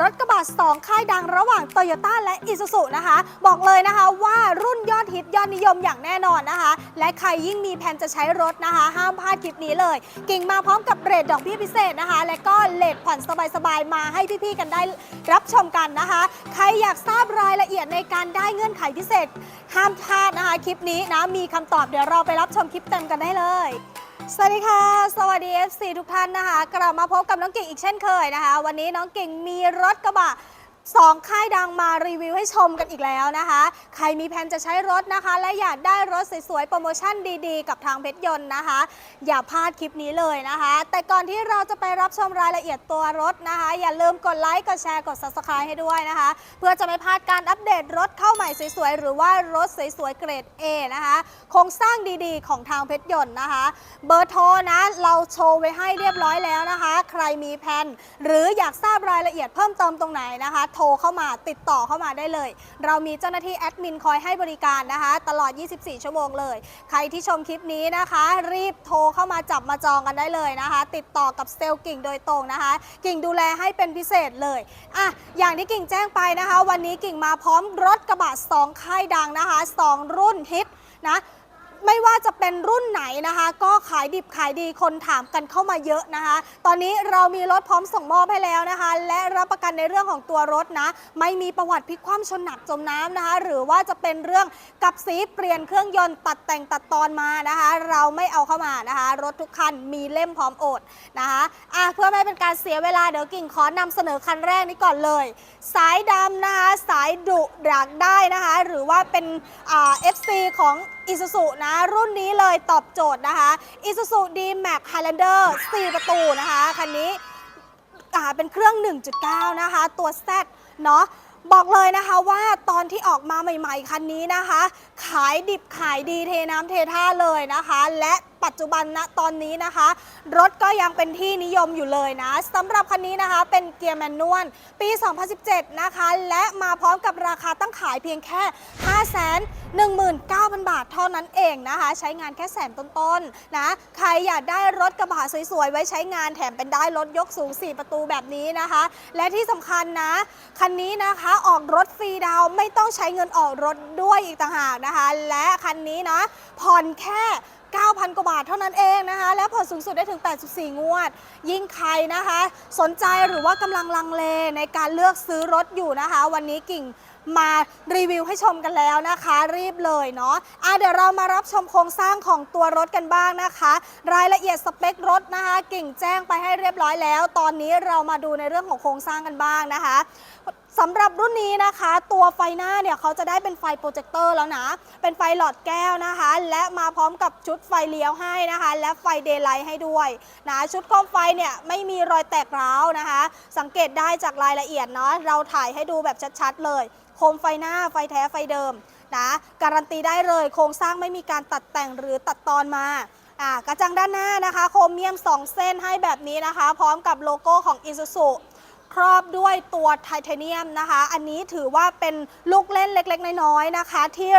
รถกระบะ2ค่ายดังระหว่าง t o y ยต้และ i s u z u นะคะ บอกเลยนะคะว่ารุ่นยอดฮิตยอดนิยมอย่างแน่นอนนะคะ และใครยิ่งมีแผนจะใช้รถนะคะ ห้ามพลาดคลิปนี้เลย กิ่งมาพร้อมกับเรทดอกเบี้ยพิเศษนะคะ และก็เลทผ่อนสบายๆ มาให้พี่ๆกันได้รับชมกันนะคะ ใครอยากทราบรายละเอียดในการได้เงื่อนไขพิเศษ ห้ามพลาดนะคะคลิปนี้นะมีคำตอบเดี๋ยวเราไปรับชมคลิปเต็มกันได้เลย สวัสดีค่ะ สวัสดี FC ทุกท่านนะคะ กลับมาพบกับน้องกิ่งอีกเช่นเคยนะคะ วันนี้น้องกิ่งมีรถกระบะ สองค่ายดังมารีวิวให้ชมกันอีกแล้วนะคะ ใครมีแผนจะใช้รถนะคะ และอยากได้รถสวยๆ โปรโมชั่นดีๆ กับทางเพชรยนต์นะคะ อย่าพลาดคลิปนี้เลยนะคะ แต่ก่อนที่เราจะไปรับชมรายละเอียดตัวรถนะคะ อย่าลืมกดไลค์ กดแชร์ กด subscribe ให้ด้วยนะคะ เพื่อจะไม่พลาดการอัปเดตรถเข้าใหม่สวยๆ หรือว่ารถสวยๆ เกรด A นะคะโครงสร้างดีๆ ของทางเพชรยนต์นะคะ เบอร์โทรนะเราโชว์ไว้ให้เรียบร้อยแล้วนะคะ ใครมีแผนหรืออยากทราบรายละเอียดเพิ่มเติมตรงไหนนะคะโทรเข้ามาติดต่อเข้ามาได้เลย เรามีเจ้าหน้าที่แอดมินคอยให้บริการนะคะ ตลอด 24 ชั่วโมงเลย ใครที่ชมคลิปนี้นะคะ รีบโทรเข้ามาจับมาจองกันได้เลยนะคะ ติดต่อกับเซลล์กิ่งโดยตรงนะคะ กิ่งดูแลให้เป็นพิเศษเลยอะอย่างที่กิ่งแจ้งไปนะคะ วันนี้กิ่งมาพร้อมรถกระบะ2ค่ายดังนะคะ 2 รุ่นฮิตนะ ไม่ว่าจะเป็นรุ่นไหนนะคะ ก็ขายดิบขายดีคนถามกันเข้ามาเยอะนะคะ ตอนนี้เรามีรถพร้อมส่งมอบให้แล้วนะคะ และรับประกันในเรื่องของตัวรถนะ ไม่มีประวัติพลิกคว่ำชนหนักจมน้ำนะคะ หรือว่าจะเป็นเรื่องกับสีเปลี่ยนเครื่องยนต์ตัดแต่งตัดตอนมานะคะ เราไม่เอาเข้ามานะคะ รถทุกคันมีเล่มพร้อมโอดนะคะอะเพื่อไม่เป็นการเสียเวลาเดี๋ยวกิ่งขอนำเสนอคันแรกนี้ก่อนเลย สายดำนะคะสายดุอยากได้นะคะ หรือว่าเป็นเอ่า FC ของอิสุสุนะ รุ่นนี้เลยตอบโจทย์นะคะ i s u z u D-Max Highlander 4ประตูนะคะคันนี้เป็นเครื่อง 1.9 นะคะ ตัว Z เนาะบอกเลยนะคะว่าตอนที่ออกมาใหม่ ๆ คันนี้นะคะ ขายดิบขายดีเทน้ำเทท่าเลยนะคะ และ ปัจจุบันณตอนนี้นะคะ รถก็ยังเป็นที่นิยมอยู่เลยนะสำหรับคันนี้นะคะเป็นเกียร์แมนนวลปี 2017 นะคะ และมาพร้อมกับราคาตั้งขายเพียงแค่ 519,000 บาทเท่านั้นเองนะคะ ใช้งานแค่แสนต้นๆนะใครอยากได้รถกระบะสวยๆ ไว้ใช้งานแถมเป็นได้รถยกสูง 4 ประตูแบบนี้นะคะ และที่สำคัญนะ คันนี้นะคะออกรถฟรีดาวไม่ต้องใช้เงินออกรถด้วยอีกต่างหากนะคะ และคันนี้นะผ่อนแค่ 9,000 กว่าบาทเท่านั้นเองนะคะ และผ่อนสูงสุดได้ถึง 84 งวด ยิ่งใครนะคะ สนใจหรือว่ากำลังลังเลในการเลือกซื้อรถอยู่นะคะ วันนี้กิ่งมารีวิวให้ชมกันแล้วนะคะ รีบเลยเนาะอะเดี๋ยวเรามารับชมโครงสร้างของตัวรถกันบ้างนะคะ รายละเอียดสเปครถนะคะ กิ่งแจ้งไปให้เรียบร้อยแล้ว ตอนนี้เรามาดูในเรื่องของโครงสร้างกันบ้างนะคะ สำหรับรุ่นนี้นะคะ ตัวไฟหน้าเนี่ยเขาจะได้เป็นไฟโปรเจคเตอร์แล้วนะ เป็นไฟหลอดแก้วนะคะ และมาพร้อมกับชุดไฟเลี้ยวให้นะคะ และไฟเดย์ไลท์ให้ด้วยนะชุดโคมไฟเนี่ยไม่มีรอยแตกร้าวนะคะ สังเกตได้จากรายละเอียดเนาะเราถ่ายให้ดูแบบชัดๆเลยโคมไฟหน้าไฟแท้ไฟเดิมนะการันตีได้เลยโครงสร้างไม่มีการตัดแต่งหรือตัดตอนมาอ่ากระจังด้านหน้านะคะ โครเมียม 2 เส้นให้แบบนี้นะคะ พร้อมกับโลโก้ของ Isuzu ครอบด้วยตัวไทเทเนียมนะคะ อันนี้ถือว่าเป็นลูกเล่นเล็กๆ น้อยๆนะคะ ที่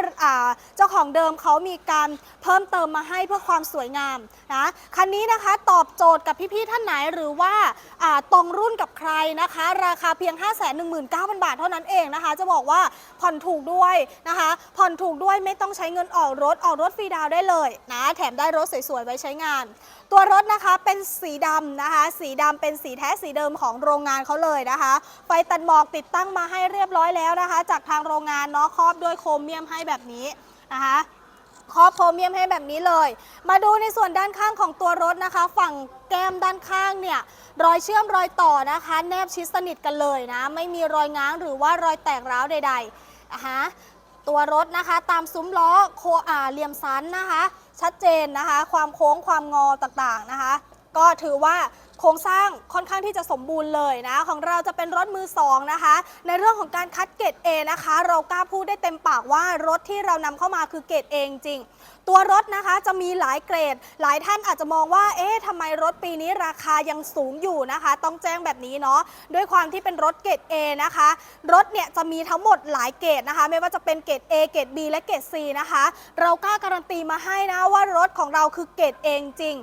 เจ้าของเดิมเขามีการเพิ่มเติมมาให้เพื่อความสวยงามนะคันนี้นะคะตอบโจทย์กับพี่ๆท่านไหนหรือว่าอ่าตรงรุ่นกับใครนะคะ ราคาเพียง 519,000 บาทเท่านั้นเองนะคะ จะบอกว่า ผ่อนถูกด้วยนะคะ ผ่อนถูกด้วยไม่ต้องใช้เงินออกรถออกรถฟรีดาวได้เลยนะ แถมได้รถสวยๆไว้ใช้งาน ตัวรถนะคะเป็นสีดำนะคะ สีดำเป็นสีแท้สีเดิมของโรงงานเขาเลยนะคะ ไฟตัดหมอกติดตั้งมาให้เรียบร้อยแล้วนะคะ จากทางโรงงานเนาะครอบด้วยโครเมียมให้แบบนี้นะคะครอบโครเมียมให้แบบนี้เลย มาดูในส่วนด้านข้างของตัวรถนะคะ ฝั่งแก้มด้านข้างเนี่ยรอยเชื่อมรอยต่อนะคะ แนบชิดสนิทกันเลยนะ ไม่มีรอยง้างหรือว่ารอยแตกร้าวใด ๆ นะคะ ตัวรถนะคะตามซุ้มล้อโคอาเหลี่ยมสันนะคะ ชัดเจนนะคะ ความโค้งความงอต่างๆนะคะ ก็ถือว่าโครงสร้างค่อนข้างที่จะสมบูรณ์เลยนะ ของเราจะเป็นรถมือสองนะคะ ในเรื่องของการคัดเกรด A นะคะ เรากล้าพูดได้เต็มปากว่ารถที่เรานำเข้ามาคือเกรด A จริง ตัวรถนะคะจะมีหลายเกรด หลายท่านอาจจะมองว่า เอ๊ะทำไมรถปีนี้ราคายังสูงอยู่นะคะ ต้องแจ้งแบบนี้เนาะด้วยความที่เป็นรถเกรด A นะคะ รถเนี่ยจะมีทั้งหมดหลายเกรดนะคะ ไม่ว่าจะเป็นเกรด A เกรด B และเกรด C นะคะ เรากล้าการันตีมาให้นะว่ารถของเราคือเกรด A จริง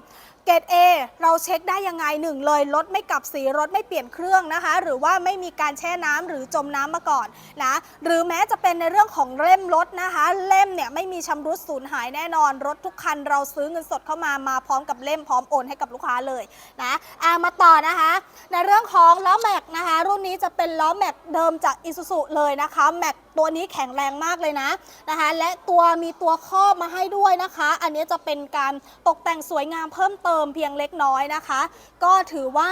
กเกรด A เราเช็คได้ยังไงหนึ่งเลยรถไม่กลับสีรถไม่เปลี่ยนเครื่องนะคะ หรือว่าไม่มีการแช่น้ำหรือจมน้ำมาก่อนนะหรือแม้จะเป็นในเรื่องของเล่มรถนะคะ เล่มเนี่ยไม่มีชำรุดสูญหายแน่นอน รถทุกคันเราซื้อเงินสดเข้ามามาพร้อมกับเล่มพร้อมโอนให้กับลูกค้าเลยนะอามาต่อนะคะ ในเรื่องของล้อแม็กนะคะ รุ่นนี้จะเป็นล้อแม็กเดิมจากอิซูซุเลยนะคะแม็กตัวนี้แข็งแรงมากเลยนะนะคะ และตัวมีตัวครอบมาให้ด้วยนะคะ อันนี้จะเป็นการตกแต่งสวยงามเพิ่มเติมเพียงเล็กน้อยนะคะ ก็ถือว่า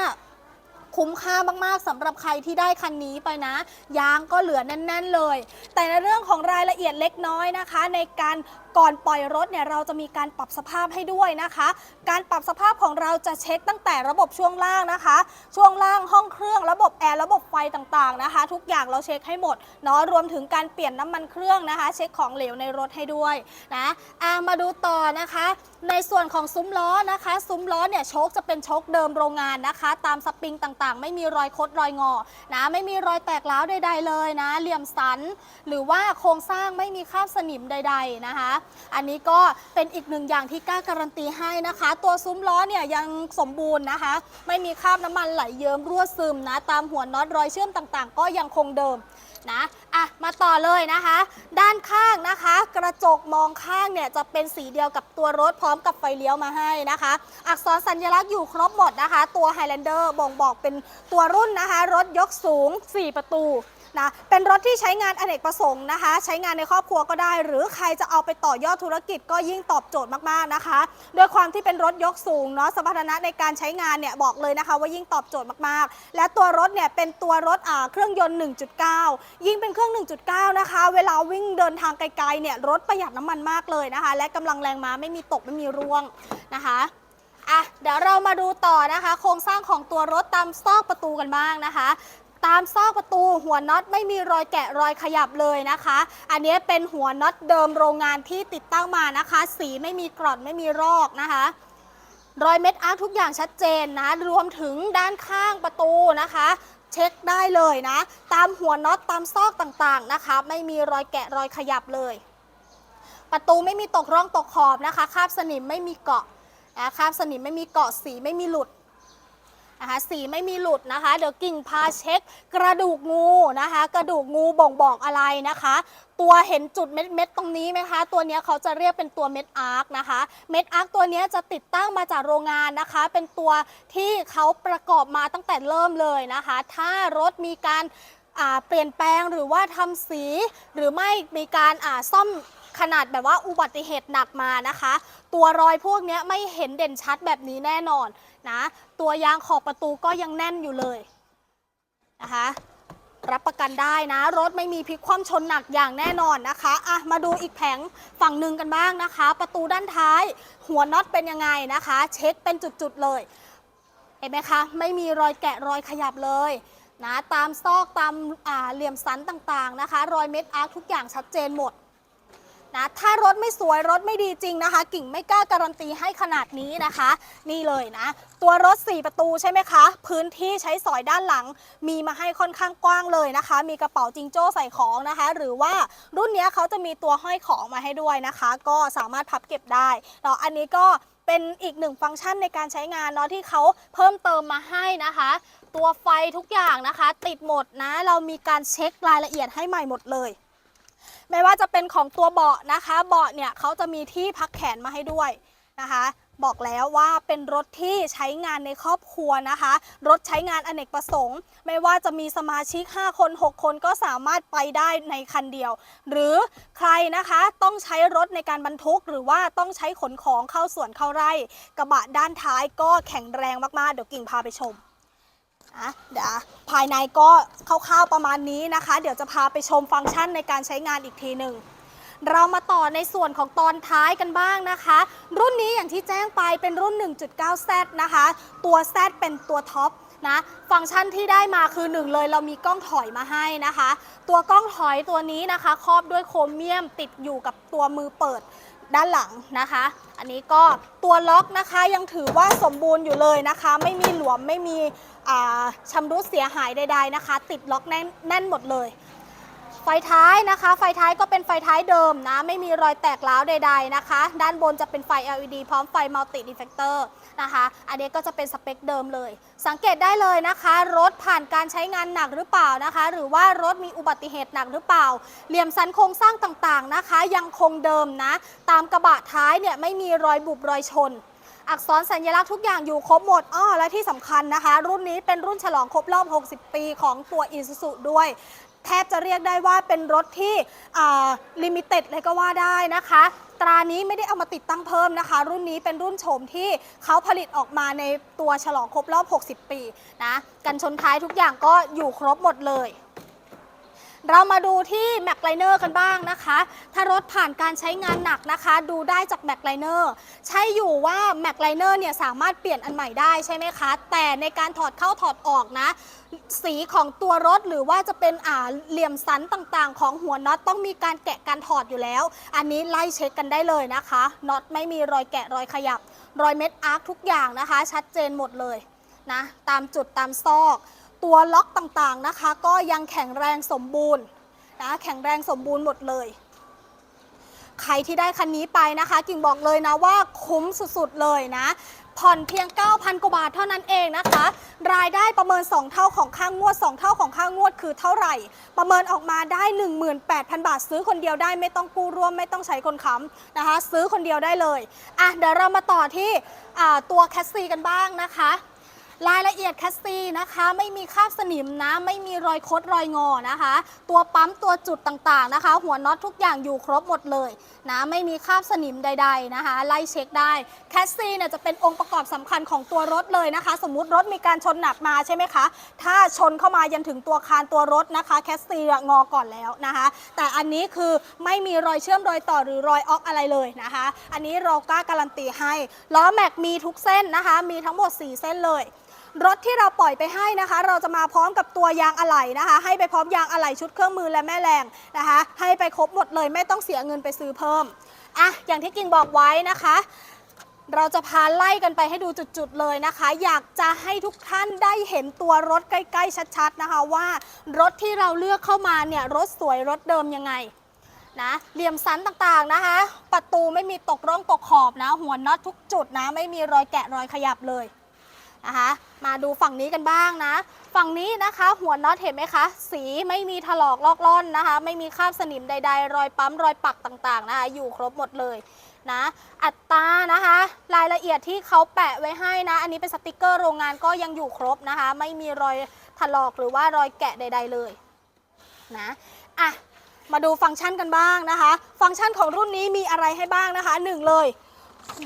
คุ้มค่ามาก ๆสำหรับใครที่ได้คันนี้ไปนะ ยางก็เหลือแน่น ๆ เลย แต่ในเรื่องของรายละเอียดเล็กน้อยนะคะ ในการก่อนปล่อยรถเนี่ยเราจะมีการปรับสภาพให้ด้วยนะคะ การปรับสภาพของเราจะเช็คตั้งแต่ระบบช่วงล่างนะคะ ช่วงล่างห้องเครื่อง ระบบแอร์ระบบไฟต่างๆนะคะ ทุกอย่างเราเช็คให้หมดเนาะรวมถึงการเปลี่ยนน้ำมันเครื่องนะคะ เช็คของเหลวในรถให้ด้วยนะอามาดูต่อนะคะ ในส่วนของซุ้มล้อนะคะ ซุ้มล้อเนี่ยโชคจะเป็นโชคเดิมโรงงานนะคะ ตามสปริงต่างๆ ไม่มีรอยคดรอยงอนะไม่มีรอยแตกร้าวใดๆเลยนะ เหลี่ยมสัน หรือว่าโครงสร้างไม่มีคราบสนิมใด ๆนะคะอันนี้ก็เป็นอีกหนึ่งอย่างที่กล้าการันตีให้นะคะ ตัวซุ้มล้อเนี่ยยังสมบูรณ์นะคะ ไม่มีคราบน้ำมันไหลเยิ้มรั่วซึมนะ ตามหัวน็อตรอยเชื่อมต่างๆ ก็ยังคงเดิมนะอะมาต่อเลยนะคะ ด้านข้างนะคะ กระจกมองข้างเนี่ยจะเป็นสีเดียวกับตัวรถพร้อมกับไฟเลี้ยวมาให้นะคะ อักษรสัญลักษณ์อยู่ครบหมดนะคะ ตัว Highlander บ่งบอกเป็นตัวรุ่นนะคะ รถยกสูง 4 ประตู นะเป็นรถที่ใช้งานอเนกประสงค์นะคะ ใช้งานในครอบครัวก็ได้ หรือใครจะเอาไปต่อยอดธุรกิจก็ยิ่งตอบโจทย์มากๆนะคะด้วยความที่เป็นรถยกสูงเนาะสมรรถนะในการใช้งานเนี่ยบอกเลยนะคะ ว่ายิ่งตอบโจทย์มากๆ และตัวรถเนี่ยเป็นตัวรถอ่าเครื่องยนต์ 1.9 ยิ่งเป็นเครื่อง 1.9 นะคะ เวลาวิ่งเดินทางไกลๆเนี่ยรถประหยัดน้ำมันมากเลยนะคะ และกำลังแรงม้าไม่มีตกไม่มีร่วงนะคะอะเดี๋ยวเรามาดูต่อนะคะ โครงสร้างของตัวรถตามซอกประตูกันบ้างนะคะ ตามซอกประตูหัวน็อตไม่มีรอยแกะรอยขยับเลยนะคะ อันนี้เป็นหัวน็อตเดิมโรงงานที่ติดตั้งมานะคะ สีไม่มีกร่อนไม่มีรอกนะคะรอยเม็ดอาร์ทุกอย่างชัดเจนนะรวมถึงด้านข้างประตูนะคะ เช็คได้เลยนะ ตามหัวน็อตตามซอกต่างๆนะคะ ไม่มีรอยแกะรอยขยับเลย ประตูไม่มีตกร่องตกขอบนะคะ คาบสนิมไม่มีเกาะนะคาบสนิมไม่มีเกาะสีไม่มีหลุด นะคะสีไม่มีหลุดนะคะ เดี๋ยวกิ่งพาเช็คกระดูกงูนะคะ กระดูกงูบ่งบอกอะไรนะคะ ตัวเห็นจุดเม็ดเม็ดตรงนี้ไหมคะ ตัวนี้เขาจะเรียกเป็นตัวเม็ดอาร์คนะคะ เม็ดอาร์คตัวนี้จะติดตั้งมาจากโรงงานนะคะ เป็นตัวที่เขาประกอบมาตั้งแต่เริ่มเลยนะคะ ถ้ารถมีการเปลี่ยนแปลงหรือว่าทำสีหรือไม่มีการซ่อม ขนาดแบบว่าอุบัติเหตุหนักมานะคะ ตัวรอยพวกนี้ไม่เห็นเด่นชัดแบบนี้แน่นอนนะตัวยางขอบประตูก็ยังแน่นอยู่เลยนะคะรับประกันได้นะ รถไม่มีพลิกคว่ำชนหนักอย่างแน่นอนนะคะอะมาดูอีกแผงฝั่งหนึ่งกันบ้างนะคะ ประตูด้านท้าย หัวน็อตเป็นยังไงนะคะ เช็คเป็นจุดๆเลยเห็นไหมคะไม่มีรอยแกะรอยขยับเลยนะตามซอกตามเหลี่ยมสันต่างๆนะคะ รอยเม็ดอาร์คทุกอย่างชัดเจนหมด นะถ้ารถไม่สวยรถไม่ดีจริงนะคะ กิ่งไม่กล้าการันตีให้ขนาดนี้นะคะ นี่เลยนะ ตัวรถ 4 ประตูใช่ไหมคะ พื้นที่ใช้สอยด้านหลัง มีมาให้ค่อนข้างกว้างเลยนะคะ มีกระเป๋าจิงโจ้ใส่ของนะคะ หรือว่ารุ่นนี้เขาจะมีตัวห้อยของมาให้ด้วยนะคะ ก็สามารถพับเก็บได้เนาะอันนี้ก็เป็นอีกหนึ่งฟังก์ชันในการใช้งานเนาะที่เขาเพิ่มเติมมาให้นะคะ ตัวไฟทุกอย่างนะคะ ติดหมดนะ เรามีการเช็ครายละเอียดให้ใหม่หมดเลย ไม่ว่าจะเป็นของตัวเบาะนะคะ เบาะเนี่ยเขาจะมีที่พักแขนมาให้ด้วยนะคะ บอกแล้วว่าเป็นรถที่ใช้งานในครอบครัวนะคะ รถใช้งานอเนกประสงค์ ไม่ว่าจะมีสมาชิก 5 คน 6 คนก็สามารถไปได้ในคันเดียว หรือใครนะคะต้องใช้รถในการบรรทุก หรือว่าต้องใช้ขนของเข้าสวนเข้าไร่ กระบะด้านท้ายก็แข็งแรงมากๆ เดี๋ยวกิ่งพาไปชม อะเดี๋ยวภายในก็คร่าวๆประมาณนี้นะคะ เดี๋ยวจะพาไปชมฟังก์ชันในการใช้งานอีกทีหนึ่งเรามาต่อในส่วนของตอนท้ายกันบ้างนะคะ รุ่นนี้อย่างที่แจ้งไปเป็นรุ่น 1.9Z นะคะ ตัว Z เป็นตัวท็อปนะ ฟังก์ชันที่ได้มาคือหนึ่งเลยเรามีกล้องถอยมาให้นะคะ ตัวกล้องถอยตัวนี้นะคะ ครอบด้วยโครเมียมติดอยู่กับตัวมือเปิด ด้านหลังนะคะ อันนี้ก็ตัวล็อกนะคะยังถือว่าสมบูรณ์อยู่เลยนะคะ ไม่มีหลวมไม่มีอ่าชำรุดเสียหายใดๆนะคะ ติดล็อกแน่นแน่นหมดเลย ไฟท้ายนะคะ ไฟท้ายก็เป็นไฟท้ายเดิมนะ ไม่มีรอยแตกร้าวใด ๆนะคะ ด้านบนจะเป็นไฟ LED พร้อมไฟมัลติดีเฟกเตอร์นะคะ อันนี้ก็จะเป็นสเปคเดิมเลย สังเกตได้เลยนะคะ รถผ่านการใช้งานหนักหรือเปล่านะคะ หรือว่ารถมีอุบัติเหตุหนักหรือเปล่า เหลี่ยมสันโครงสร้างต่างๆนะคะ ยังคงเดิมนะ ตามกระบะท้ายเนี่ยไม่มีรอยบุบรอยชนอักษรสัญลักษณ์ทุกอย่างอยู่ครบหมด อ้อ และที่สำคัญนะคะ รุ่นนี้เป็นรุ่นฉลองครบรอบ 60 ปีของตัว i s u z u ด้วย แทบจะเรียกได้ว่าเป็นรถที่ลิมิเต็ดเลยก็ว่าได้นะคะ ตรานี้ไม่ได้เอามาติดตั้งเพิ่มนะคะ รุ่นนี้เป็นรุ่นโฉมที่เขาผลิตออกมาในตัวฉลองครบรอบ 60 ปีนะ กันชนท้ายทุกอย่างก็อยู่ครบหมดเลย เรามาดูที่แม็กไลเนอร์กันบ้างนะคะ ถ้ารถผ่านการใช้งานหนักนะคะ ดูได้จากแม็กไลเนอร์ใช่อยู่ว่าแม็กไลเนอร์เนี่ยสามารถเปลี่ยนอันใหม่ได้ใช่ไหมคะ แต่ในการถอดเข้าถอดออกนะ สีของตัวรถหรือว่าจะเป็นอ่าเหลี่ยมสันต่างๆ ของหัวน็อตต้องมีการแกะการถอดอยู่แล้ว อันนี้ไล่เช็คกันได้เลยนะคะน็อตไม่มีรอยแกะรอยขยับ รอยเม็ดอาร์คทุกอย่างนะคะ ชัดเจนหมดเลยนะตามจุดตามซอก ตัวล็อกต่างๆนะคะ ก็ยังแข็งแรงสมบูรณ์นะแข็งแรงสมบูรณ์หมดเลยใครที่ได้คันนี้ไปนะคะ กิ่งบอกเลยนะว่าคุ้มสุดๆเลยนะ ผ่อนเพียง 9,000 กว่าบาทเท่านั้นเองนะคะ รายได้ประเมิน 2 เท่าของค่างงวด 2 เท่าของค่างวดคือเท่าไหร่ ประเมินออกมาได้ 18,000 บาท ซื้อคนเดียวได้ไม่ต้องกู้ร่วมไม่ต้องใช้คนค้ำนะคะ ซื้อคนเดียวได้เลยอะเดี๋ยวเรามาต่อที่ตัวแคสซีกันบ้างนะคะ รายละเอียดแคสซีนะคะ ไม่มีคราบสนิมนะ ไม่มีรอยคดรอยงอนะคะ ตัวปั๊มตัวจุดต่างๆนะคะ หัวน็อตทุกอย่างอยู่ครบหมดเลยนะไม่มีคราบสนิมใด ๆนะคะ ไล่เช็คได้แคสซีเนี่ยจะเป็นองค์ประกอบสำคัญของตัวรถเลยนะคะ สมมุติรถมีการชนหนักมาใช่ไหมคะ ถ้าชนเข้ามายันถึงตัวคานตัวรถนะคะแคสซีงอก่อนแล้วนะคะ แต่อันนี้คือไม่มีรอยเชื่อมรอยต่อหรือรอยออกอะไรเลยนะคะ อันนี้เรากล้าการันตีให้ล้อแม็กมีทุกเส้นนะคะ มีทั้งหมด 4 เส้นเลย รถที่เราปล่อยไปให้นะคะ เราจะมาพร้อมกับตัวยางอะไหล่นะคะ ให้ไปพร้อมยางอะไหล่ชุดเครื่องมือและแม่แรงนะคะ ให้ไปครบหมดเลยไม่ต้องเสียเงินไปซื้อเพิ่มอะอย่างที่กิ่งบอกไว้นะคะ เราจะพาไล่กันไปให้ดูจุดๆเลยนะคะ อยากจะให้ทุกท่านได้เห็นตัวรถใกล้ ๆ ชัดๆนะคะว่ารถที่เราเลือกเข้ามาเนี่ยรถสวยรถเดิมยังไงนะเหลี่ยมสันต่างๆนะคะ ประตูไม่มีตกร่องตกขอบนะ หัวน็อตทุกจุดนะ ไม่มีรอยแกะรอยขยับเลย นะคะ มาดูฝั่งนี้กันบ้างนะ ฝั่งนี้นะคะ หัวน็อตเห็นไหมคะ สีไม่มีถลอกลอกล่อนนะคะ ไม่มีคราบสนิมใด ๆ รอยปั๊มรอยปักต่างๆนะคะ อยู่ครบหมดเลยนะ อัตรานะคะ รายละเอียดที่เขาแปะไว้ให้นะ อันนี้เป็นสติกเกอร์โรงงานก็ยังอยู่ครบนะคะ ไม่มีรอยถลอกหรือว่ารอยแกะใด ๆ เลยนะอะมาดูฟังก์ชันกันบ้างนะคะ ฟังก์ชันของรุ่นนี้มีอะไรให้บ้างนะคะหนึ่งเลย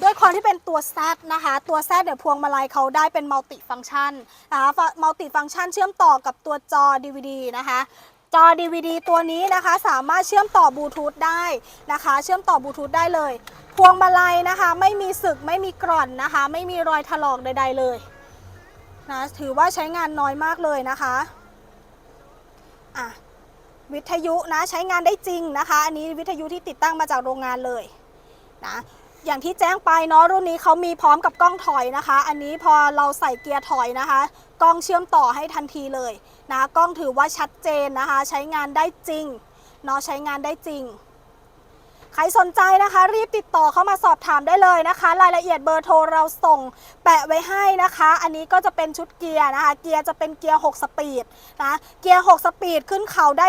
ด้วยความที่เป็นตัว Z นะคะ ตัว Z เดี๋ยวพวงมาลัยเขาได้เป็นมัลติฟังก์ชันนะคะมัลติฟังก์ชันเชื่อมต่อกับตัวจอ DVD นะคะจอ DVD ตัวนี้นะคะสามารถเชื่อมต่อบลูทูธได้นะคะ เชื่อมต่อบลูทูธได้เลย พวงมาลัยนะคะ ไม่มีสึกไม่มีกร่อนนะคะ ไม่มีรอยถลอกใด ๆเลยนะถือว่าใช้งานน้อยมากเลยนะคะอะวิทยุนะใช้งานได้จริงนะคะ อันนี้วิทยุที่ติดตั้งมาจากโรงงานเลยนะ อย่างที่แจ้งไปเนาะรุ่นนี้เขามีพร้อมกับกล้องถอยนะคะ อันนี้พอเราใส่เกียร์ถอยนะคะ กล้องเชื่อมต่อให้ทันทีเลยนะกล้องถือว่าชัดเจนนะคะ ใช้งานได้จริงเนาะใช้งานได้จริง ใครสนใจนะคะ รีบติดต่อเข้ามาสอบถามได้เลยนะคะ รายละเอียดเบอร์โทรเราส่งแปะไว้ให้นะคะ อันนี้ก็จะเป็นชุดเกียร์นะคะ เกียร์จะเป็นเกียร์ 6 สปีดนะเกียร์ 6 สปีดขึ้นเขาได้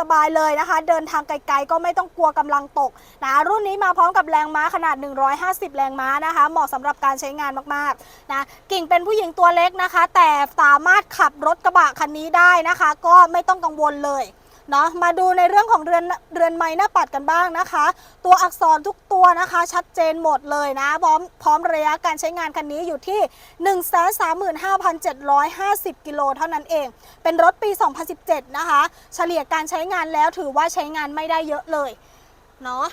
สบายๆเลยนะคะ เดินทางไกลๆก็ไม่ต้องกลัวกำลังตกนะรุ่นนี้มาพร้อมกับแรงม้าขนาด 150 แรงม้านะคะ เหมาะสำหรับการใช้งานมากๆนะกิ่งเป็นผู้หญิงตัวเล็กนะคะ แต่สามารถขับรถกระบะคันนี้ได้นะคะ ก็ไม่ต้องกังวลเลย เนาะมาดูในเรื่องของเรือนเรือนไม้หน้าปัดกันบ้างนะคะ ตัวอักษรทุกตัวนะคะ ชัดเจนหมดเลยนะ พร้อมพร้อมระยะการใช้งานคันนี้อยู่ที่ 135,750 กิโลเท่านั้นเอง เป็นรถปี 2017 นะคะ เฉลี่ยการใช้งานแล้วถือว่าใช้งานไม่ได้เยอะเลยเนาะ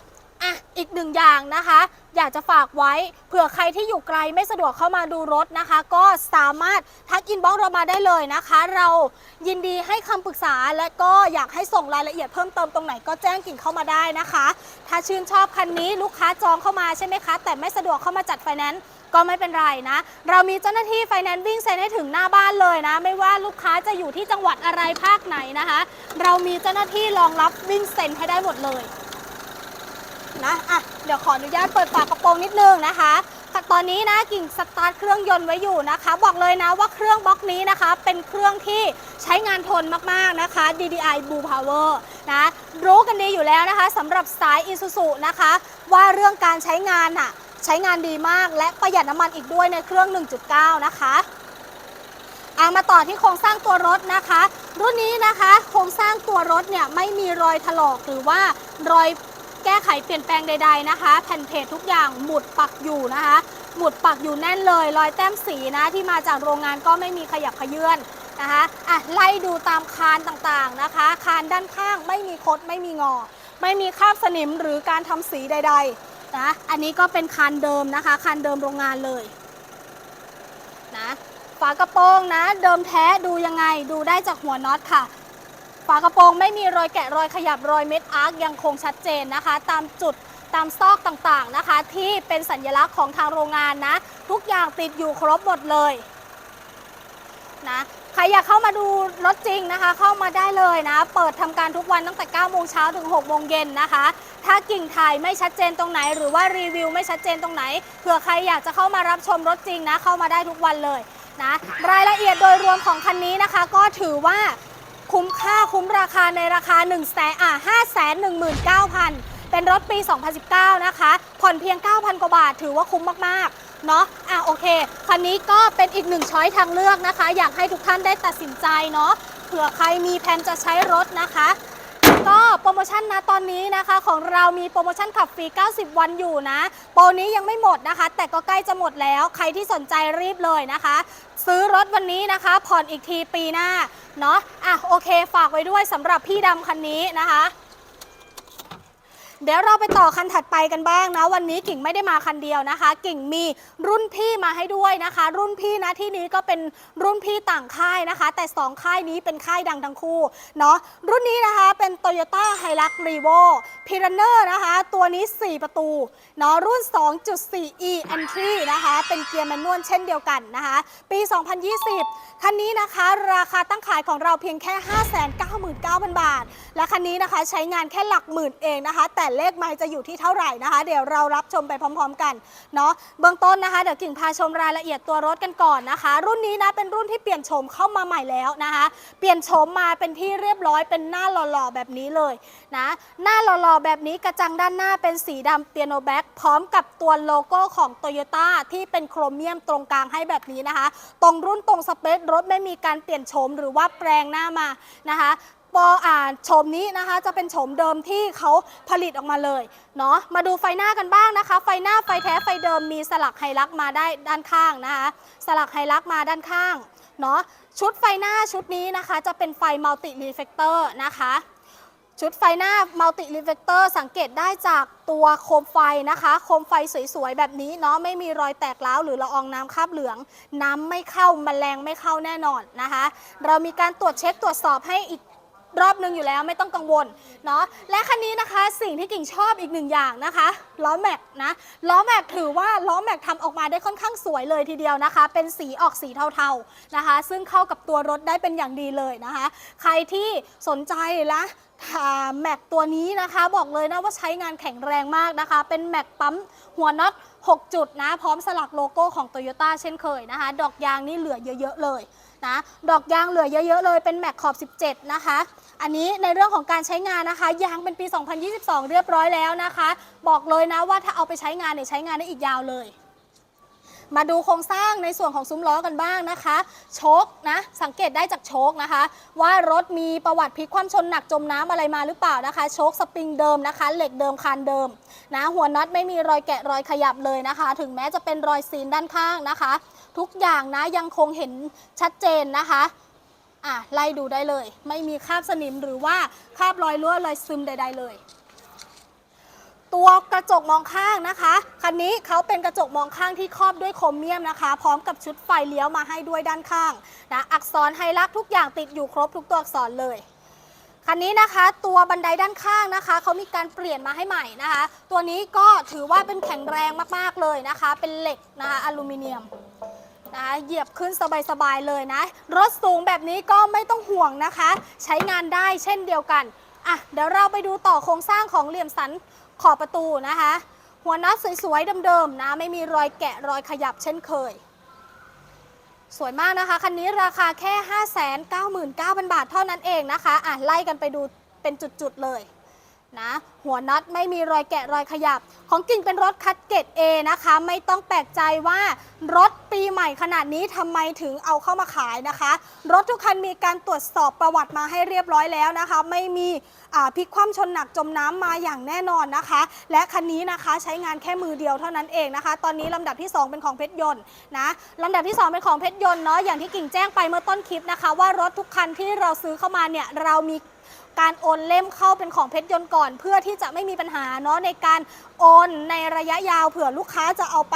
อะอีกหนึ่งอย่างนะคะ อยากจะฝากไว้เผื่อใครที่อยู่ไกลไม่สะดวกเข้ามาดูรถนะคะ ก็สามารถทักอินบ็อกซ์เรามาได้เลยนะคะ เรายินดีให้คำปรึกษาและก็อยากให้ส่งรายละเอียดเพิ่มเติมตรงไหนก็แจ้งกิ่งเข้ามาได้นะคะ ถ้าชื่นชอบคันนี้ลูกค้าจองเข้ามาใช่ไหมคะ แต่ไม่สะดวกเข้ามาจัดไฟแนนซ์ก็ไม่เป็นไรนะ เรามีเจ้าหน้าที่ไฟแนนซ์วิ่งเซ็นให้ถึงหน้าบ้านเลยนะ ไม่ว่าลูกค้าจะอยู่ที่จังหวัดอะไรภาคไหนนะคะ เรามีเจ้าหน้าที่รองรับวิ่งเซ็นให้ได้หมดเลย นะอะเดี๋ยวขออนุญาตเปิดฝากระโปรงนิดนึงนะคะค่ตอนนี้นะกิ่งสตาร์ทเครื่องยนต์ไว้อยู่นะคะ บอกเลยนะว่าเครื่องบล็อกนี้นะคะ เป็นเครื่องที่ใช้งานทนมากๆนะคะ DDI Blue Power นะรู้กันดีอยู่แล้วนะคะสำหรับสาย Isuzu นะคะ ว่าเรื่องการใช้งานน่ะใช้งานดีมากและประหยัดน้ำมันอีกด้วยในเครื่อง 1.9 นะคะเอามาต่อที่โครงสร้างตัวรถนะคะ รุ่นนี้นะคะ โครงสร้างตัวรถเนี่ยไม่มีรอยถลอกหรือว่ารอย แก้ไขเปลี่ยนแปลงใด ๆนะคะ แผ่นเพจทุกอย่างหมุดปักอยู่นะคะ หมุดปักอยู่แน่นเลย รอยแต้มสีนะที่มาจากโรงงานก็ไม่มีขยับขยื่นนะคะอะไล่ดูตามคานต่างๆนะคะ คานด้านข้างไม่มีคดไม่มีงอ ไม่มีคราบสนิมหรือการทำสีใด ๆนะอันนี้ก็เป็นคานเดิมนะคะ คานเดิมโรงงานเลยนะฝากระโปรงนะ เดิมแท้ดูยังไงดูได้จากหัวน็อตค่ะ ฝากระโปรงไม่มีรอยแกะรอยขยับรอยเม็ดอาร์คยังคงชัดเจนนะคะ ตามจุดตามซอกต่างๆนะคะ ที่เป็นสัญลักษณ์ของทางโรงงานนะ ทุกอย่างติดอยู่ครบหมดเลยนะใครอยากเข้ามาดูรถจริงนะคะ เข้ามาได้เลยนะ เปิดทำการทุกวันตั้งแต่ 9 โมงเช้าถึง 6 โมงเย็นนะคะ ถ้ากิ่งถ่ายไม่ชัดเจนตรงไหน หรือว่ารีวิวไม่ชัดเจนตรงไหนเผื่อใครอยากจะเข้ามารับชมรถจริงนะ เข้ามาได้ทุกวันเลยนะ รายละเอียดโดยรวมของคันนี้นะคะ ก็ถือว่า คุ้มค่าคุ้มราคาในราคา1นึ่งแสนอะห้าแสนหนึ่งหมื่นเก้าพันเป็นรถปี 2019 นะคะ ผ่อนเพียง 9,000 กว่าบาท ถือว่าคุ้มมาก ๆ เนาะอะโอเค คันนี้ก็เป็นอีกหนึ่งช้อยทางเลือกนะคะ อยากให้ทุกท่านได้ตัดสินใจเนาะ เผื่อใครมีแผนจะใช้รถนะคะ ก็โปรโมชั่นนะตอนนี้นะคะ ของเรามีโปรโมชั่นขับฟรี 90 วันอยู่นะ โปรนี้ยังไม่หมดนะคะ แต่ก็ใกล้จะหมดแล้ว ใครที่สนใจรีบเลยนะคะ ซื้อรถวันนี้นะคะ ผ่อนอีกทีปีหน้า เนาะอะโอเค ฝากไว้ด้วยสำหรับพี่ดำคันนี้นะคะ เดี๋ยวเราไปต่อคันถัดไปกันบ้างนะ วันนี้กิ่งไม่ได้มาคันเดียวนะคะ กิ่งมีรุ่นพี่มาให้ด้วยนะคะ รุ่นพี่นะที่นี้ก็เป็นรุ่นพี่ต่างค่ายนะคะ แต่ 2 ค่ายนี้เป็นค่ายดังทั้งคู่เนาะรุ่นนี้นะคะเป็น Toyota Hilux Revo p i r a n e r นะคะ ตัวนี้ 4 ประตูเนาะรุ่น 2.4 e entry นะคะ เป็นเกียร์แมนนวลเช่นเดียวกันนะคะ ปี 2020 คันนี้นะคะ ราคาตั้งขายของเราเพียงแค่ 599,000 บาท และคันนี้นะคะใช้งานแค่หลักหมื่นเองนะคะ แต่เลขไมล์จะอยู่ที่เท่าไหร่นะคะ เดี๋ยวเรารับชมไปพร้อม ๆ กันเนาะเบื้องต้นนะคะเดี๋ยวกิ่งพาชมรายละเอียดตัวรถกันก่อนนะคะ รุ่นนี้นะเป็นรุ่นที่เปลี่ยนโฉมเข้ามาใหม่แล้วนะคะ เปลี่ยนโฉมมาเป็นที่เรียบร้อยเป็นหน้าหล่อๆแบบนี้เลยนะหน้าหล่อๆแบบนี้กระจังด้านหน้าเป็นสีดำเปียโนแบ็กพร้อมกับตัวโลโก้ของ t o y ยต้ที่เป็นโครเมียมตรงกลางให้แบบนี้นะคะ ตรงรุ่นตรงสเปครถไม่มีการเปลี่ยนโฉมหรือว่าแปลงหน้ามานะคะปออ่านโฉมนี้นะคะ จะเป็นโฉมเดิมที่เขาผลิตออกมาเลยเนาะมาดูไฟหน้ากันบ้างนะคะ ไฟหน้าไฟแท้ไฟเดิมมีสลักไฮลักมาได้ด้านข้างนะคะ สลักไฮลักมาด้านข้างเนาะชุดไฟหน้าชุดนี้นะคะ จะเป็นไฟมัลติรีเฟกเตอร์นะคะ ชุดไฟหน้ามัลติรีเฟกเตอร์สังเกตได้จากตัวโคมไฟนะคะ โคมไฟสวยๆ แบบนี้เนาะไม่มีรอยแตกร้าวหรือละอองน้ำคราบเหลือง น้ำไม่เข้าแมลงไม่เข้าแน่นอนนะคะ เรามีการตรวจเช็คตรวจสอบให้อีก รอบหนึ่งอยู่แล้วไม่ต้องกังวลเนาะและคันนี้นะคะสิ่งที่กิ่งชอบอีกหนึ่งอย่างนะคะล้อแม็กนะล้อแม็กถือว่าล้อแม็กทำออกมาได้ค่อนข้างสวยเลยทีเดียวนะคะ เป็นสีออกสีเทาๆนะคะ ซึ่งเข้ากับตัวรถได้เป็นอย่างดีเลยนะคะ ใครที่สนใจและแม็กตัวนี้นะคะบอกเลยนะว่าใช้งานแข็งแรงมากนะคะ เป็นแม็กปั๊มหัวน็อต6 จุดนะ พร้อมสลักโลโก้ของ Toyota เช่นเคยนะคะ ดอกยางนี่เหลือเยอะ ๆ เลย นะดอกยางเหลือเยอะๆเลยเป็นแม็กขอบ 17 นะคะ อันนี้ในเรื่องของการใช้งานนะคะ ยางเป็นปี 2022 เรียบร้อยแล้วนะคะ บอกเลยนะว่าถ้าเอาไปใช้งานเนี่ยใช้งานได้อีกยาวเลยมาดูโครงสร้างในส่วนของซุ้มล้อกันบ้างนะคะ โชคนะ สังเกตได้จากโชคนะคะ ว่ารถมีประวัติพลิกคว่ำชนหนักจมน้ำอะไรมาหรือเปล่านะคะ โชคสปริงเดิมนะคะ เหล็กเดิมคานเดิมนะ หัวน็อตไม่มีรอยแกะรอยขยับเลยนะคะ ถึงแม้จะเป็นรอยซีนด้านข้างนะคะ ทุกอย่างนะยังคงเห็นชัดเจนนะคะอะไล่ดูได้เลย ไม่มีคราบสนิมหรือว่าคราบรอยรั่วรอยซึมใด ๆ เลย ตัวกระจกมองข้างนะคะคันนี้เขาเป็นกระจกมองข้างที่ครอบด้วยโครเมียมนะคะ พร้อมกับชุดไฟเลี้ยวมาให้ด้วยด้านข้างนะอักษรไฮลักทุกอย่างติดอยู่ครบทุกตัวอักษรเลยคันนี้นะคะตัวบันไดด้านข้างนะคะเขามีการเปลี่ยนมาให้ใหม่นะคะ ตัวนี้ก็ถือว่าเป็นแข็งแรงมากๆเลยนะคะ เป็นเหล็กนะคะอลูมิเนียม นะเหยียบขึ้นสบายๆเลยนะ รถสูงแบบนี้ก็ไม่ต้องห่วงนะคะ ใช้งานได้เช่นเดียวกันอะเดี๋ยวเราไปดูต่อโครงสร้างของเหลี่ยมสันขอบประตูนะคะ หัวน็อตสวยๆเดิมๆนะไม่มีรอยแกะรอยขยับเช่นเคย สวยมากนะคะ คันนี้ราคาแค่ 599,000 บาทเท่านั้นเองนะคะอะไล่กันไปดูเป็นจุดๆเลย นะหัวน็อตไม่มีรอยแกะรอยขยับ ของกิ่งเป็นรถคัดเกรด A นะคะ ไม่ต้องแปลกใจว่ารถปีใหม่ขนาดนี้ทำไมถึงเอาเข้ามาขายนะคะ รถทุกคันมีการตรวจสอบประวัติมาให้เรียบร้อยแล้วนะคะ ไม่มีพลิกคว่ำชนหนักจมน้ำมาอย่างแน่นอนนะคะ และคันนี้นะคะใช้งานแค่มือเดียวเท่านั้นเองนะคะ ตอนนี้ลำดับที่ 2 เป็นของเพชรยนต์นะลำดับที่ 2 เป็นของเพชรยนต์เนาะอย่างที่กิ่งแจ้งไปเมื่อต้นคลิปนะคะ ว่ารถทุกคันที่เราซื้อเข้ามาเนี่ยเรามี การโอนเล่มเข้าเป็นของเพชรยนต์ก่อน เพื่อที่จะไม่มีปัญหาเนาะในการโอนในระยะยาวเผื่อลูกค้าจะเอาไป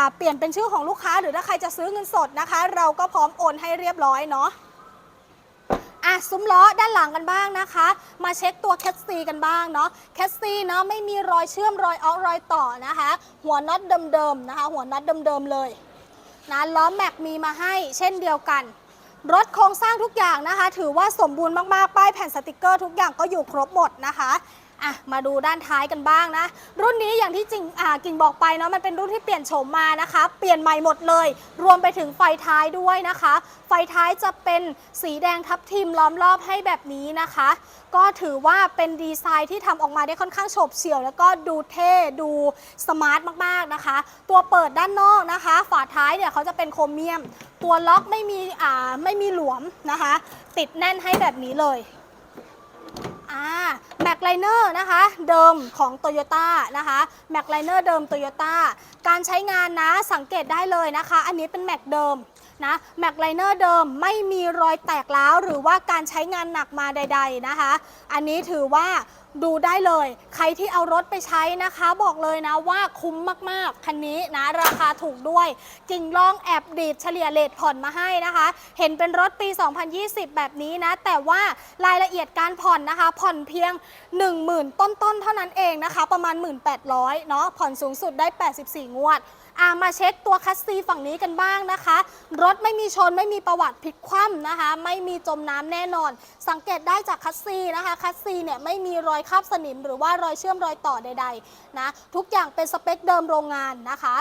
าเปลี่ยนเป็นชื่อของลูกค้า หรือถ้าใครจะซื้อเงินสดนะคะ เราก็พร้อมโอนให้เรียบร้อยเนาะอะซุ้มล้อด้านหลังกันบ้างนะคะ มาเช็คตัวแคสซีกันบ้างเนาะแคสซีเนาะไม่มีรอยเชื่อมรอยออกรอยต่อนะคะ หัวน็อตเดิมๆนะคะ หัวน็อตเดิมๆเลยนะล้อแม็กมีมาให้เช่นเดียวกัน รถโครงสร้างทุกอย่างนะคะ ถือว่าสมบูรณ์มากๆ ป้ายแผ่นสติกเกอร์ทุกอย่างก็อยู่ครบหมดนะคะ อะมาดูด้านท้ายกันบ้างนะ รุ่นนี้อย่างที่จริงอ่ากิ่งบอกไปเนาะมันเป็นรุ่นที่เปลี่ยนโฉมมานะคะ เปลี่ยนใหม่หมดเลย รวมไปถึงไฟท้ายด้วยนะคะ ไฟท้ายจะเป็นสีแดงทับทิมล้อมรอบให้แบบนี้นะคะ ก็ถือว่าเป็นดีไซน์ที่ทำออกมาได้ค่อนข้างโฉบเฉี่ยว แล้วก็ดูเท่ดูสมาร์ทมากๆนะคะ ตัวเปิดด้านนอกนะคะ ฝาท้ายเนี่ยเขาจะเป็นโครเมียม ตัวล็อกไม่มีอ่าไม่มีหลวมนะคะ ติดแน่นให้แบบนี้เลย อ่าแม็กไลเนอร์นะคะ เดิมของ t o y ยต้นะคะแม็กไลเนอร์เดิม t o y ยต้การใช้งานนะสังเกตได้เลยนะคะ อันนี้เป็นแม็กเดิม นะแม็กไลเนอร์เดิมไม่มีรอยแตกร้าวหรือว่าการใช้งานหนักมาใด ๆนะคะ อันนี้ถือว่าดูได้เลย ใครที่เอารถไปใช้นะคะ บอกเลยนะว่าคุ้มมากๆ คันนี้นะ ราคาถูกด้วย กิ่งลองแอบดีดเฉลี่ยเลทผ่อนมาให้นะคะ เห็นเป็นรถปี 2020 แบบนี้นะ แต่ว่ารายละเอียดการผ่อนนะคะ ผ่อนเพียง 10,000 ต้นๆ เท่านั้นเองนะคะ ประมาณ 1,800เนาะผ่อนสูงสุดได้ 84 งวด อามาเช็คตัวคัสซีฝั่งนี้กันบ้างนะคะ รถไม่มีชนไม่มีประวัติพลิกคว่ำนะคะ ไม่มีจมน้ำแน่นอน สังเกตได้จากคัสซีนะคะ คัสซีเนี่ยไม่มีรอยคราบสนิม หรือว่ารอยเชื่อมรอยต่อใดๆนะทุกอย่างเป็นสเปคเดิมโรงงานนะคะ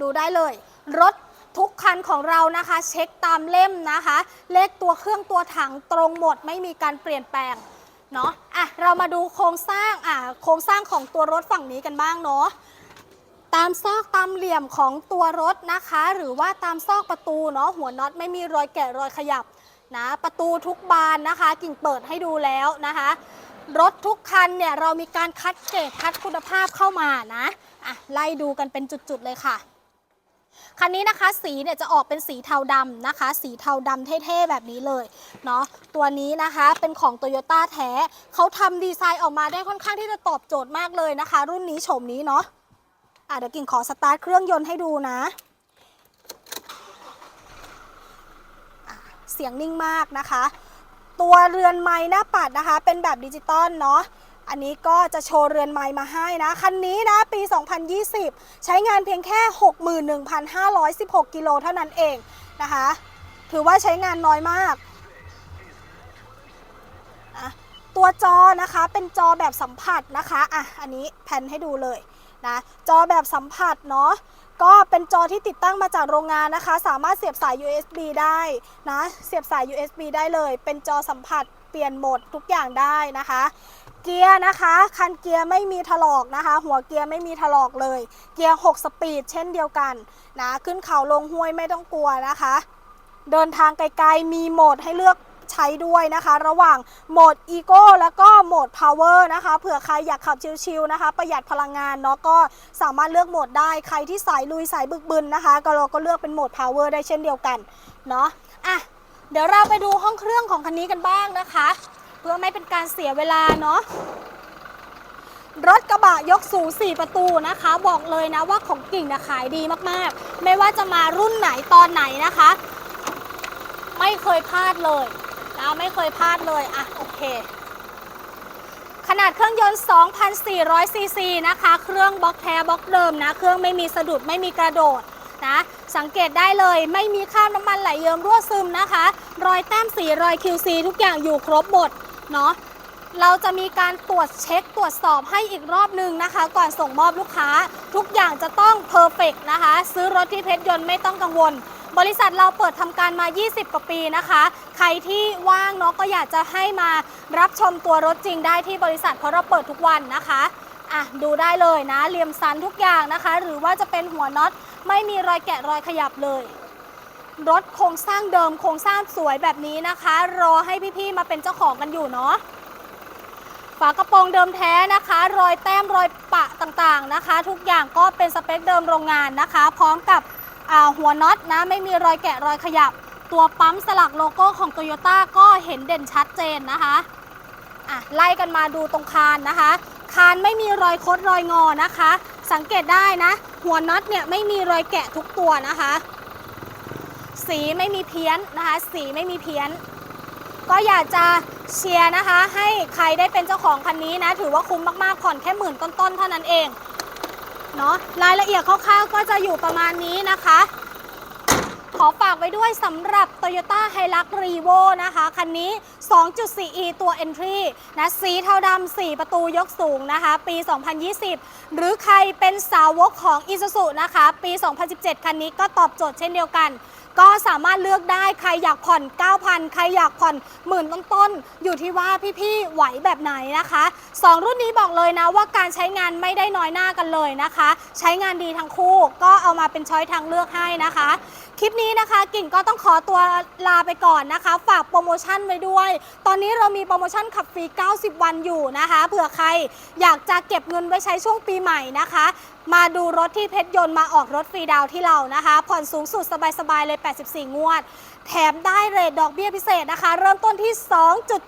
ดูได้เลย รถทุกคันของเรานะคะ เช็คตามเล่มนะคะ เลขตัวเครื่องตัวถังตรงหมด ไม่มีการเปลี่ยนแปลงเนาะอะเรามาดูโครงสร้างอะโครงสร้างของตัวรถฝั่งนี้กันบ้างเนาะ ตามซอกตามเหลี่ยมของตัวรถนะคะ หรือว่าตามซอกประตูเนาะหัวน็อตไม่มีรอยแกะรอยขยับนะประตูทุกบานนะคะ กิ่งเปิดให้ดูแล้วนะคะ รถทุกคันเนี่ยเรามีการคัดเกรดคัดคุณภาพเข้ามานะอะไล่ดูกันเป็นจุดๆเลยค่ะคันนี้นะคะสีเนี่ยจะออกเป็นสีเทาดำนะคะ สีเทาดำเท่ๆแบบนี้เลยเนาะตัวนี้นะคะเป็นของ t o y ยต้แท้เขาทำดีไซน์ออกมาได้ค่อนข้างที่จะตอบโจทย์มากเลยนะคะ รุ่นนี้โฉมนี้เนาะ อะเดี๋ยวกิ่งขอสตาร์ทเครื่องยนต์ให้ดูนะเสียงนิ่งมากนะคะ ตัวเรือนไม้หน้าปัดนะคะ เป็นแบบดิจิตอลเนาะอันนี้ก็จะโชว์เรือนไม้มาให้นะ คันนี้นะ ปี 2020 ใช้งานเพียงแค่ 61,516 กิโลเท่านั้นเองนะคะ ถือว่าใช้งานน้อยมากอะตัวจอนะคะเป็นจอแบบสัมผัสนะคะอะอันนี้แผ่นให้ดูเลย นะจอแบบสัมผัสเนาะก็เป็นจอที่ติดตั้งมาจากโรงงานนะคะ สามารถเสียบสาย USB ได้นะเสียบสาย USB ได้เลย เป็นจอสัมผัสเปลี่ยนโหมดทุกอย่างได้นะคะ เกียร์นะคะ คันเกียร์ไม่มีถลอกนะคะ หัวเกียร์ไม่มีถลอกเลย เกียร์ 6 สปีดเช่นเดียวกันนะขึ้นเขาลงห้วยไม่ต้องกลัวนะคะ เดินทางไกลๆมีโหมดให้เลือก ใช้ด้วยนะคะ ระหว่างโหมด Eco แล้วก็โหมด Power นะคะเผื่อใครอยากขับชิลๆนะคะ ประหยัดพลังงานเนาะก็สามารถเลือกโหมดได้ใครที่สายลุยสายบึกบึนนะคะ ก็เราก็เลือกเป็นโหมด Power ได้เช่นเดียวกันเนาะอะเดี๋ยวเราไปดูห้องเครื่องของคันนี้กันบ้างนะคะ เพื่อไม่เป็นการเสียเวลาเนาะรถกระบะยกสูง4ประตูนะคะ บอกเลยนะว่าของกิ่งนะขายดีมากๆ ไม่ว่าจะมารุ่นไหนตอนไหนนะคะ ไม่เคยพลาดเลย นะไม่เคยพลาดเลยอะโอเค ขนาดเครื่องยนต์ 2,400 ซีซีนะคะ เครื่องบล็อกแท้บล็อกเดิมนะ เครื่องไม่มีสะดุดไม่มีกระโดดนะ สังเกตได้เลยไม่มีคราบน้ำมันไหลเยิ้มรั่วซึมนะคะ รอยแต้มสีรอย QC ทุกอย่างอยู่ครบหมดเนาะเราจะมีการตรวจเช็คตรวจสอบให้อีกรอบหนึ่งนะคะ ก่อนส่งมอบลูกค้า ทุกอย่างจะต้องเพอร์เฟกนะคะ ซื้อรถที่เพชรยนต์ไม่ต้องกังวล บริษัทเราเปิดทำการมา 20 กว่าปีนะคะ ใครที่ว่างเนาะก็อยากจะให้มารับชมตัวรถจริงได้ที่บริษัทเพราะเราเปิดทุกวันนะคะอะดูได้เลยนะเหลี่ยมสันทุกอย่างนะคะ หรือว่าจะเป็นหัวน็อตไม่มีรอยแกะรอยขยับเลย รถโครงสร้างเดิมโครงสร้างสวยแบบนี้นะคะ รอให้พี่ๆมาเป็นเจ้าของกันอยู่เนาะฝากระโปรงเดิมแท้นะคะ รอยแต้มรอยปะต่างๆนะคะ ทุกอย่างก็เป็นสเปคเดิมโรงงานนะคะ พร้อมกับ หัวน็อตนะไม่มีรอยแกะรอยขยับ ตัวปั๊มสลักโลโก้ของ t o y ยต้ก็เห็นเด่นชัดเจนนะคะอะไล่กันมาดูตรงคานนะคะ คานไม่มีรอยคดรอยงอนะคะ สังเกตได้นะ หัวน็อตเนี่ยไม่มีรอยแกะทุกตัวนะคะ สีไม่มีเพี้ยนนะคะ สีไม่มีเพี้ยน ก็อยากจะเชียร์นะคะ ให้ใครได้เป็นเจ้าของคันนี้นะ ถือว่าคุ้มมากๆผ่อนแค่หมื่นต้นๆเท่านั้นเอง เนาะรายละเอียดคร่าวๆก็จะอยู่ประมาณนี้นะคะ ขอฝากไว้ด้วยสำหรับ Toyota Hilux Revo นะคะ คันนี้ 2.4e ตัว Entry นะสีเทาดำ4 ประตูยกสูงนะคะ ปี 2020 หรือใครเป็นสาวกของ Isuzu นะคะ ปี 2017 คันนี้ก็ตอบโจทย์เช่นเดียวกัน ก็สามารถเลือกได้ใครอยากผ่อน 9,000 ใครอยากผ่อนหมื่นต้นๆ อยู่ที่ว่าพี่ๆ ไหวแบบไหนนะคะ 2 รุ่นนี้บอกเลยนะว่าการใช้งานไม่ได้น้อยหน้ากันเลยนะคะ ใช้งานดีทั้งคู่ก็เอามาเป็นช้อยทางเลือกให้นะคะ คลิปนี้นะคะกิ่งก็ต้องขอตัวลาไปก่อนนะคะ ฝากโปรโมชั่นไว้ด้วย ตอนนี้เรามีโปรโมชั่นขับฟรี 90 วันอยู่นะคะ เผื่อใครอยากจะเก็บเงินไว้ใช้ช่วงปีใหม่นะคะ มาดูรถที่เพชรยนต์มาออกรถฟรีดาวที่เรานะคะ ผ่อนสูงสุดสบายๆเลย 84 งวด แถมได้เรทดอกเบี้ยพิเศษนะคะ เริ่มต้นที่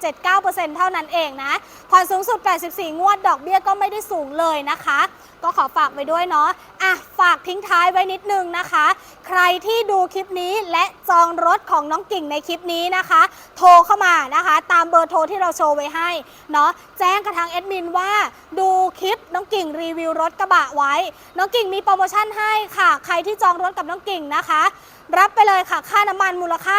2.79%เท่านั้นเองนะ ผ่อนสูงสุด 84 งวด ดอกเบี้ยก็ไม่ได้สูงเลยนะคะ ก็ขอฝากไว้ด้วยเนาะ อะ ฝากทิ้งท้ายไว้นิดนึงนะคะ ใครที่ดูคลิปนี้และจองรถของน้องกิ่งในคลิปนี้นะคะ โทรเข้ามานะคะ ตามเบอร์โทรที่เราโชว์ไว้ให้ เนาะ แจ้งกับทางแอดมินว่าดูคลิป น้องกิ่งรีวิวรถกระบะไว้ น้องกิ่งมีโปรโมชั่นให้ค่ะ ใครที่จองรถกับน้องกิ่งนะคะ รับไปเลยค่ะค่าน้ำมันมูลค่า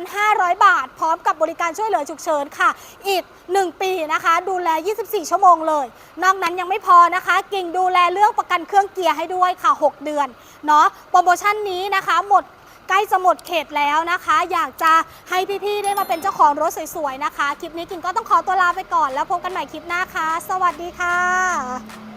1,500 บาท พร้อมกับบริการช่วยเหลือฉุกเฉินค่ะ อีก 1 ปีนะคะ ดูแล 24 ชั่วโมงเลย นอกนั้นยังไม่พอนะคะ กิ่งดูแลเรื่องประกันเครื่องเกียร์ให้ด้วยค่ะ 6 เดือนเนาะโปรโมชั่นนี้นะคะหมด ใกล้จะหมดเขตแล้วนะคะ อยากจะให้พี่ๆได้มาเป็นเจ้าของรถสวยๆนะคะ คลิปนี้กิ่งก็ต้องขอตัวลาไปก่อนแล้วพบกันใหม่คลิปหน้าค่ะ สวัสดีค่ะ